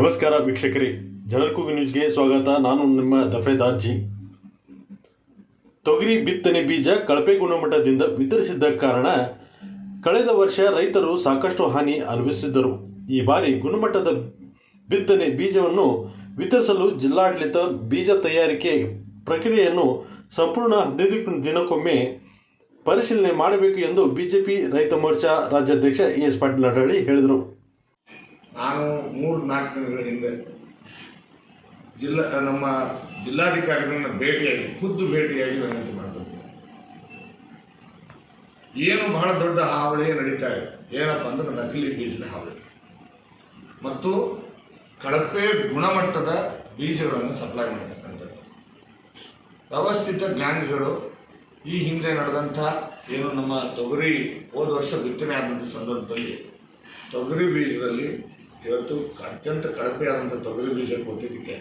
ನಮಸ್ಕಾರ ವೀಕ್ಷಕರೇ ಜನರ್ಕೂಗು ನ್ಯೂಸ್ಗೆ ಸ್ವಾಗತ. ನಾನು ನಿಮ್ಮ ದಫೆ ಜಿ ತೊಗರಿ ಬಿತ್ತನೆ ಬೀಜ ಕಳಪೆ ಗುಣಮಟ್ಟದಿಂದ ವಿತರಿಸಿದ್ದ ಕಾರಣ ಕಳೆದ ವರ್ಷ ರೈತರು ಸಾಕಷ್ಟು ಹಾನಿ ಅನುಭವಿಸಿದ್ದರು. ಈ ಬಾರಿ ಗುಣಮಟ್ಟದ ಬಿತ್ತನೆ ಬೀಜವನ್ನು ವಿತರಿಸಲು ಜಿಲ್ಲಾಡಳಿತ ಬೀಜ ತಯಾರಿಕೆ ಪ್ರಕ್ರಿಯೆಯನ್ನು ಸಂಪೂರ್ಣ ಹದಿನೈದು ದಿನಕ್ಕೊಮ್ಮೆ ಪರಿಶೀಲನೆ ಮಾಡಬೇಕು ಎಂದು ಬಿಜೆಪಿ ರೈತ ಮೋರ್ಚಾ ರಾಜ್ಯಾಧ್ಯಕ್ಷ ಎಸ್ ಪಾಟೀಲ್ ನಡಹಳ್ಳಿ ಹೇಳಿದರು. ನಾನು ಮೂರು ನಾಲ್ಕು ದಿನಗಳ ಹಿಂದೆ ಜಿಲ್ಲಾ, ನಮ್ಮ ಜಿಲ್ಲಾಧಿಕಾರಿಗಳನ್ನ ಭೇಟಿಯಾಗಿ, ಖುದ್ದು ಭೇಟಿಯಾಗಿ ವಿನಂತಿ ಮಾಡಬೇಕು ಏನು ಬಹಳ ದೊಡ್ಡ ಹಾವಳಿ ನಡೀತಾ ಇದೆ. ಏನಪ್ಪ ಅಂದ್ರೆ ನಕಲಿ ಬೀಜದ ಹಾವಳಿ. ಮತ್ತು ಕಳಪೆ ಗುಣಮಟ್ಟದ ಬೀಜಗಳನ್ನು ಸಪ್ಲೈ ಮಾಡತಕ್ಕಂಥದ್ದು. ವ್ಯವಸ್ಥಿತ ಗ್ಯಾಂಗ್ಗಳು ಈ ಹಿಂದೆ ನಡೆದಂಥ ಏನು ನಮ್ಮ ತೊಗರಿ ಹೋದ ವರ್ಷ ಬಿತ್ತನೆ ಆದಂಥ ಸಂದರ್ಭದಲ್ಲಿ ತೊಗರಿ ಬೀಜದಲ್ಲಿ ಇವತ್ತು ಅತ್ಯಂತ ಕಳಪೆಯಾದಂಥ ತೊಗರಿ ಬೀಜ ಕೊಟ್ಟಿದ್ದಕ್ಕೆ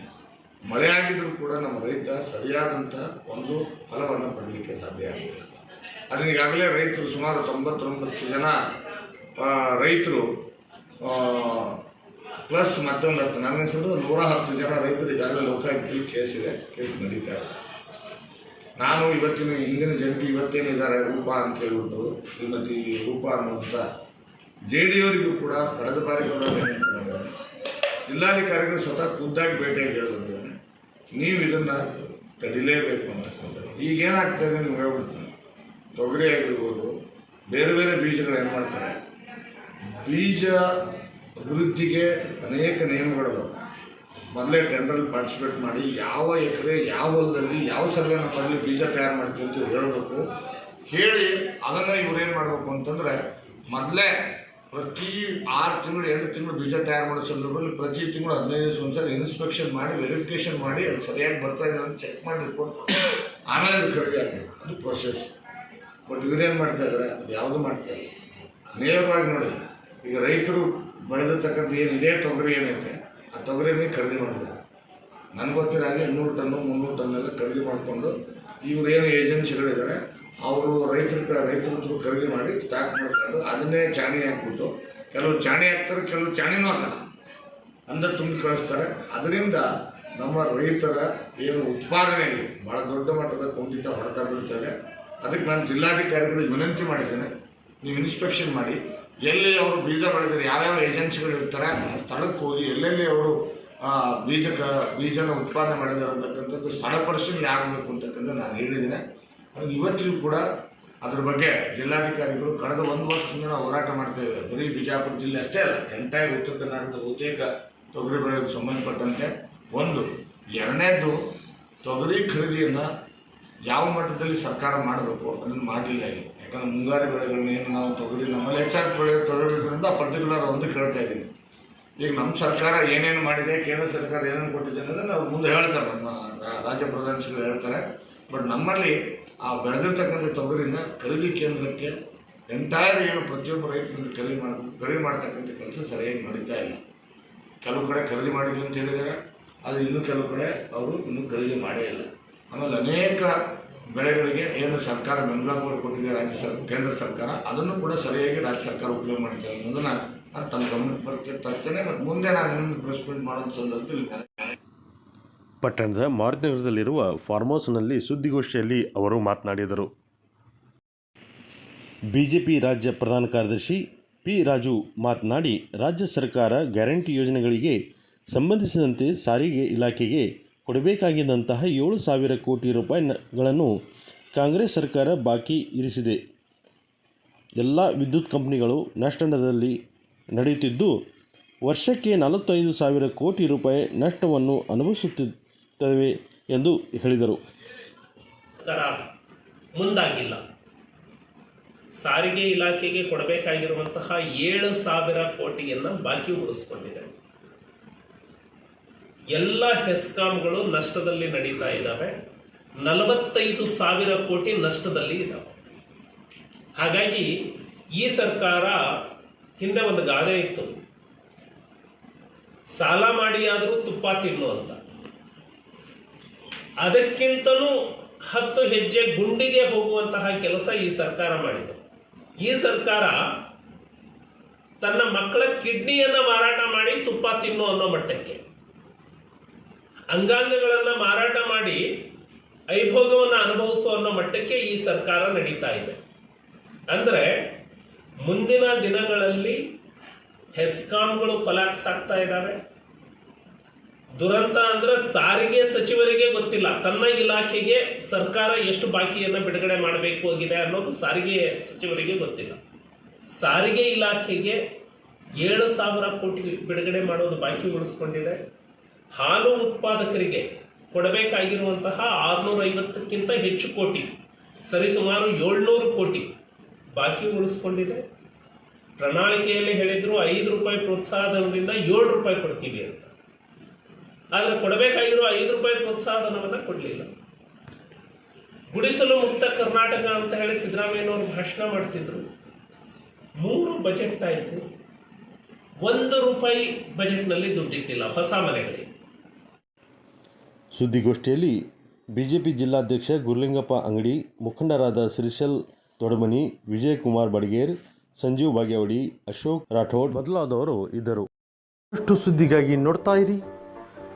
ಮಳೆ ಆಗಿದ್ದರೂ ಕೂಡ ನಮ್ಮ ರೈತ ಸರಿಯಾದಂಥ ಒಂದು ಫಲವನ್ನು ಪಡಲಿಕ್ಕೆ ಸಾಧ್ಯ ಆಗಿಲ್ಲ ಅದನ್ನ ಈಗಾಗಲೇ ರೈತರು ಸುಮಾರು ತೊಂಬತ್ತೊಂಬತ್ತು ಜನ ರೈತರು ಪ್ಲಸ್ ಮತ್ತೊಂದು ಹತ್ತು ನನ್ನ ಹೆಸರು ನೂರ ಹತ್ತು ಜನ ರೈತರು ಈಗಾಗಲೇ ಲೋಕಾಯುಕ್ತದಲ್ಲಿ ಕೇಸ್ ಇದೆ, ಕೇಸ್ ನಡೀತಾ ಇದೆ. ನಾನು ಇವತ್ತಿನ ಹಿಂದಿನ ಜಂಟಿ ಇವತ್ತೇನಿದ್ದಾರೆ ರೂಪಾ ಅಂತ ಹೇಳ್ಬಿಟ್ಟು ಶ್ರೀಮತಿ ರೂಪಾ ಅನ್ನುವಂಥ ಜೆ ಡಿ ಅವರಿಗೂ ಕೂಡ ಕಳೆದ ಬಾರಿ ಜಿಲ್ಲಾಧಿಕಾರಿಗಳು ಸ್ವತಃ ಖುದ್ದಾಗಿ ಭೇಟಿಯಾಗಿ ಹೇಳಿದ್ರೆ. ನೀವು ಇದನ್ನು ತಡಿಲೇಬೇಕು ಅಂತ ಸಂದರ್ಭ. ಈಗ ಏನಾಗ್ತಾ ಇದೆ ನೀವು ಹೇಳ್ಬಿಡ್ತೀನಿ. ತೊಗರಿ ಆಗಿರ್ಬೋದು, ಬೇರೆ ಬೇರೆ ಬೀಜಗಳು ಏನು ಮಾಡ್ತಾರೆ? ಬೀಜ ಅಭಿವೃದ್ಧಿಗೆ ಅನೇಕ ನಿಯಮಗಳು ಮೊದಲೇ ಟೆಂಡ್ರಲ್ಲಿ ಪಾರ್ಟಿಸಿಪೇಟ್ ಮಾಡಿ ಯಾವ ಎಕರೆ, ಯಾವ ಹೊಲದಲ್ಲಿ, ಯಾವ ಸರ್ವೆ ನಮ್ಮಲ್ಲಿ ಬೀಜ ತಯಾರು ಮಾಡ್ತೀವಿ ಅಂತ ಹೇಳಬೇಕು. ಹೇಳಿ ಅದನ್ನು ಇವ್ರು ಏನು ಮಾಡಬೇಕು ಅಂತಂದರೆ, ಮೊದಲೇ ಪ್ರತಿ ಆರು ತಿಂಗಳು, ಎರಡು ತಿಂಗಳು ಬೀಜ ತಯಾರು ಮಾಡೋ ಸಂದರ್ಭದಲ್ಲಿ ಪ್ರತಿ ತಿಂಗಳು ಹದಿನೈದು ದಿವಸ ಒಂದ್ಸಲ ಇನ್ಸ್ಪೆಕ್ಷನ್ ಮಾಡಿ ವೆರಿಫಿಕೇಷನ್ ಮಾಡಿ, ಅದು ಸರಿಯಾಗಿ ಬರ್ತಾ ಇದೆ ಅಂತ ಚೆಕ್ ಮಾಡಿ ರಿಪೋರ್ಟ್ ಆಮೇಲೆ ಅದು ಖರೀದಿ ಆಗಬೇಕು ಅದು ಪ್ರೊಸೆಸ್ ಬಟ್ ಇವರೇನು ಮಾಡ್ತಾ ಇದ್ದಾರೆ ಅದು ಯಾವುದೂ ಮಾಡ್ತಾ ಇಲ್ಲ. ನೇರವಾಗಿ ನೋಡಿ. ಈಗ ರೈತರು ಬೆಳೆದಿರ್ತಕ್ಕಂಥ ಏನಿದೆ ತೊಗರಿ ಏನೈತೆ, ಆ ತೊಗರಿನೇ ಖರೀದಿ ಮಾಡಿದ್ದಾರೆ. ನನಗೆ ಗೊತ್ತಿರೋ ಹಾಗೆ ಇನ್ನೂರು ಟನ್ನು, ಮುನ್ನೂರು ಟನ್ನೆಲ್ಲ ಖರೀದಿ ಮಾಡಿಕೊಂಡು ಇವರೇನು ಏಜೆನ್ಸಿಗಳಿದ್ದಾರೆ ಅವರು ರೈತರ ರೈತರದ್ದು ಖರೀದಿ ಮಾಡಿ ಸ್ಟಾಕ್ ಮಾಡ್ಕೊಂಡು ಅದನ್ನೇ ಚಾಣಿ ಹಾಕ್ಬಿಟ್ಟು ಕೆಲವು ಚಾಣಿ ಹಾಕ್ತಾರೆ, ಕೆಲವು ಚಾಣಿನೂ ಹಾಕಲ್ಲ. ಅಂದ ತುಂಬಿ ಕಳಿಸ್ತಾರೆ. ಅದರಿಂದ ನಮ್ಮ ರೈತರ ಏನು ಉತ್ಪಾದನೆಗೆ ಭಾಳ ದೊಡ್ಡ ಮಟ್ಟದ ಕುಂಠಿತ ಹೊಡೆತ ಬೀಳ್ತದೆ. ಅದಕ್ಕೆ ನಾನು ಜಿಲ್ಲಾಧಿಕಾರಿಗಳಿಗೆ ವಿನಂತಿ ಮಾಡಿದ್ದೇನೆ. ನೀವು ಇನ್ಸ್ಪೆಕ್ಷನ್ ಮಾಡಿ. ಎಲ್ಲೆಲ್ಲಿ ಅವರು ಬೀಜ ಬೆಳೆದಿದ್ದಾರೆ, ಯಾವ್ಯಾವ ಏಜೆನ್ಸಿಗಳು ಇರ್ತಾರೆ, ಆ ಸ್ಥಳಕ್ಕೆ ಹೋಗಿ ಎಲ್ಲೆಲ್ಲಿ ಅವರು ಬೀಜ ಬೀಜನ ಉತ್ಪಾದನೆ ಮಾಡಿದ್ದಾರೆ ಅಂತಕ್ಕಂಥದ್ದು ಸ್ಥಳ ಪರಿಶೀಲನೆ ಆಗಬೇಕು ಅಂತಕ್ಕಂಥ ನಾನು ಹೇಳಿದ್ದೇನೆ. ಇವತ್ತಿಗೂ ಕೂಡ ಅದ್ರ ಬಗ್ಗೆ ಜಿಲ್ಲಾಧಿಕಾರಿಗಳು ಕಳೆದ ಒಂದು ವರ್ಷದಿಂದ ನಾವು ಹೋರಾಟ ಮಾಡ್ತಾ ಇದ್ದೇವೆ. ಬರೀ ಬಿಜಾಪುರ ಜಿಲ್ಲೆ ಅಷ್ಟೇ ಅಲ್ಲ ಎಂಟೈರ್ ಉತ್ತರ ಕರ್ನಾಟಕದ ಬಹುತೇಕ ತೊಗರಿ ಬೆಳೆಗೆ ಸಂಬಂಧಪಟ್ಟಂತೆ ಒಂದು, ಎರಡನೇದು ತೊಗರಿ ಖರೀದಿಯನ್ನು ಯಾವ ಮಟ್ಟದಲ್ಲಿ ಸರ್ಕಾರ ಮಾಡಬೇಕು ಅದನ್ನು ಮಾಡಲಿಲ್ಲ ಇಲ್ಲಿ. ಯಾಕಂದ್ರೆ ಮುಂಗಾರು ಬೆಳೆಗಳನ್ನ ಏನು ನಾವು ತೊಗರಿ ನಮ್ಮಲ್ಲಿ ಹೆಚ್ಚಾಗಿ ಬೆಳೆ ತೊಗರಿದ್ರಿಂದ ಪರ್ಟಿಕ್ಯುಲರ್ ಒಂದು ಕೇಳ್ತಾ ಇದ್ದೀನಿ. ಈಗ ನಮ್ಮ ಸರ್ಕಾರ ಏನೇನು ಮಾಡಿದೆ, ಕೇಂದ್ರ ಸರ್ಕಾರ ಏನೇನು ಕೊಟ್ಟಿದೆ ಅನ್ನೋದನ್ನು ಅವ್ರು ಮುಂದೆ ಹೇಳ್ತಾರೆ. ನಮ್ಮ ರಾಜ್ಯ ಪ್ರಧಾನಿಗಳು ಹೇಳ್ತಾರೆ. ಬಟ್ ನಮ್ಮಲ್ಲಿ ಆ ಬೆಳೆದಿರ್ತಕ್ಕಂಥ ತೊಗರಿನ ಖರೀದಿ ಕೇಂದ್ರಕ್ಕೆ ಎಂಟೈರ್ ಏನು ಪ್ರತಿಯೊಬ್ಬ ರೈತರಿಂದ ಖರೀದಿ ಮಾಡಬೇಕು ಖರೀದಿ ಮಾಡ್ತಕ್ಕಂಥ ಕೆಲಸ ಸರಿಯಾಗಿ ನಡೀತಾ ಇಲ್ಲ. ಕೆಲವು ಕಡೆ ಖರೀದಿ ಮಾಡಿದ್ವಿ ಅಂತ ಹೇಳಿದ್ದಾರೆ. ಆದರೆ ಇನ್ನೂ ಕೆಲವು ಕಡೆ ಅವರು ಇನ್ನೂ ಖರೀದಿ ಮಾಡೇ ಇಲ್ಲ. ಆಮೇಲೆ ಅನೇಕ ಬೆಳೆಗಳಿಗೆ ಏನು ಸರ್ಕಾರ ಬೆಂಬಲ ಕೊಟ್ಟಿದೆ ರಾಜ್ಯ ಸರ್, ಕೇಂದ್ರ ಸರ್ಕಾರ, ಅದನ್ನು ಕೂಡ ಸರಿಯಾಗಿ ರಾಜ್ಯ ಸರ್ಕಾರ ಉಪಯೋಗ ಮಾಡ್ತಾರೆ ಅನ್ನೋದನ್ನು ನಾನು ತಮ್ಮ ಗಮನಕ್ಕೆ ಬರ್ತೇನೆ ತರ್ತೇನೆ. ಮತ್ತು ಮುಂದೆ ನಾನು ಇನ್ನೊಂದು ಪ್ರೆಸ್ಮೆಂಟ್ ಮಾಡೋದು ಮಾಡೋ ಸಂದರ್ಭದಲ್ಲಿ ಪಟ್ಟಣದ ಮಾರುತಿನಗರದಲ್ಲಿರುವ ಫಾರ್ಮ್ ಹೌಸ್ನಲ್ಲಿ ಸುದ್ದಿಗೋಷ್ಠಿಯಲ್ಲಿ ಅವರು ಮಾತನಾಡಿದರು. ಬಿಜೆಪಿ ರಾಜ್ಯ ಪ್ರಧಾನ ಕಾರ್ಯದರ್ಶಿ ಪಿ ರಾಜು ಮಾತನಾಡಿ, ರಾಜ್ಯ ಸರ್ಕಾರ ಗ್ಯಾರಂಟಿ ಯೋಜನೆಗಳಿಗೆ ಸಂಬಂಧಿಸಿದಂತೆ ಸಾರಿಗೆ ಇಲಾಖೆಗೆ ಕೊಡಬೇಕಾಗಿದ್ದಂತಹ ಏಳು ಸಾವಿರ ಕೋಟಿ ರೂಪಾಯಿಗಳನ್ನು ಕಾಂಗ್ರೆಸ್ ಸರ್ಕಾರ ಬಾಕಿ ಇರಿಸಿದೆ. ಎಲ್ಲ ವಿದ್ಯುತ್ ಕಂಪನಿಗಳು ನಷ್ಟದಲ್ಲಿ ನಡೆಯುತ್ತಿದ್ದು, ವರ್ಷಕ್ಕೆ ನಲವತ್ತೈದು ಸಾವಿರ ಕೋಟಿ ರೂಪಾಯಿ ನಷ್ಟವನ್ನು ಅನುಭವಿಸುತ್ತಿದ್ದೇವೆ ಎಂದು ಹೇಳಿದರು. ಮುಂದಾಗಿಲ್ಲ. ಸಾರಿಗೆ ಇಲಾಖೆಗೆ ಕೊಡಬೇಕಾಗಿರುವಂತಹ ಏಳು ಸಾವಿರ ಕೋಟಿಯನ್ನು ಬಾಕಿ ಉಳಿಸ್ಕೊಂಡಿದೆ. ಎಲ್ಲ ಹೆಸ್ಕಾಂಗಳು ನಷ್ಟದಲ್ಲಿ ನಡೀತಾ ಇದ್ದಾವೆ. ನಲವತ್ತೈದು ಸಾವಿರ ಕೋಟಿ ನಷ್ಟದಲ್ಲಿ ಇದ್ದಾವೆ. ಹಾಗಾಗಿ ಈ ಸರ್ಕಾರ ಹಿಂದೆ ಒಂದು ಗಾದೆ ಇತ್ತು. ಸಾಲ ಮಾಡಿಯಾದರೂ ತುಪ್ಪ ತಿನ್ನು ಅಂತ. ಅದಕ್ಕಿಂತಲೂ ಹತ್ತು ಹೆಜ್ಜೆ ಗುಂಡಿಗೆ ಹೋಗುವಂತಹ ಕೆಲಸ ಈ ಸರ್ಕಾರ ಮಾಡಿದೆ. ಈ ಸರ್ಕಾರ ತನ್ನ ಮಕ್ಕಳ ಕಿಡ್ನಿಯನ್ನು ಮಾರಾಟ ಮಾಡಿ ತುಪ್ಪ ತಿನ್ನು ಅನ್ನೋ ಮಟ್ಟಕ್ಕೆ. ಅಂಗಾಂಗಗಳನ್ನು ಮಾರಾಟ ಮಾಡಿ ಐಭೋಗವನ್ನು ಅನುಭವಿಸೋ ಅನ್ನೋ ಮಟ್ಟಕ್ಕೆ ಈ ಸರ್ಕಾರ ನಡೀತಾ ಇದೆ. ಅಂದರೆ ಮುಂದಿನ ದಿನಗಳಲ್ಲಿ ಹೆಸ್ಕಾಮ್ಗಳು ಕೊಲ್ಯಾಪ್ಸ್ ಆಗ್ತಾ ಇದ್ದಾವೆ. ದುರಂತ ಅಂದ್ರೆ ಸಾರಿಗೆ ಸಚಿವರಿಗೆ ಗೊತ್ತಿಲ್ಲ. ತನ್ನ ಇಲಾಖೆಗೆ ಸರ್ಕಾರ ಎಷ್ಟು ಬಾಕಿಯನ್ನು ಬಿಡುಗಡೆ ಮಾಡಬೇಕು ಆಗಿದೆ ಅನ್ನೋದು ಸಾರಿಗೆ ಸಚಿವರಿಗೆ ಗೊತ್ತಿಲ್ಲ. ಸಾರಿಗೆ ಇಲಾಖೆಗೆ ಏಳು ಸಾವಿರ ಕೋಟಿ ಬಿಡುಗಡೆ ಮಾಡೋದು ಬಾಕಿ ಉಳಿಸ್ಕೊಂಡಿದೆ. ಹಾಲು ಉತ್ಪಾದಕರಿಗೆ ಕೊಡಬೇಕಾಗಿರುವಂತಹ ಆರುನೂರ ಐವತ್ತಕ್ಕಿಂತ ಹೆಚ್ಚು ಕೋಟಿ, ಸರಿಸುಮಾರು ಏಳ್ನೂರು ಕೋಟಿ ಬಾಕಿ ಉಳಿಸ್ಕೊಂಡಿದೆ. ಪ್ರಣಾಳಿಕೆಯಲ್ಲಿ ಹೇಳಿದ್ರು ಐದು ರೂಪಾಯಿ ಪ್ರೋತ್ಸಾಹಧನದಿಂದ ಏಳು ರೂಪಾಯಿ ಕೊಡ್ತೀವಿ ಅಂತ. ಆದರೆ ಕೊಡಬೇಕಾಗಿರೋ ಐದು ರೂಪಾಯಿ ಪ್ರೋತ್ಸಾಹಧನವನ್ನು ಕೊಡಲಿಲ್ಲ. ಗುಡಿಸಲು ಮುಕ್ತ ಕರ್ನಾಟಕ ಅಂತ ಹೇಳಿ ಸಿದ್ದರಾಮಯ್ಯನವರು ಭಾಷಣ ಮಾಡ್ತಿದ್ರು. ಮೂರು ಬಜೆಟ್ ಆಯಿತು ಒಂದು ರೂಪಾಯಿ ಬಜೆಟ್ನಲ್ಲಿ ದುಡ್ಡಿಟ್ಟಿಲ್ಲ ಹೊಸ ಮನೆಗಳಿಗೆ. ಸುದ್ದಿಗೋಷ್ಠಿಯಲ್ಲಿ ಬಿಜೆಪಿ ಜಿಲ್ಲಾಧ್ಯಕ್ಷ ಗುರುಲಿಂಗಪ್ಪ ಅಂಗಡಿ ಮುಖಂಡರಾದ ಶ್ರೀಶಲ್ ತೊಡಮನಿ ವಿಜಯಕುಮಾರ್ ಬಡಗೇರ್ ಸಂಜೀವ್ ಬಾಗೇವಾಡಿ ಅಶೋಕ್ ರಾಠೋಡ್ ಮೊದಲಾದವರು ಇದ್ದರು. ಅಷ್ಟು ಸುದ್ದಿಗಾಗಿ ನೋಡ್ತಾ ಇರಿ.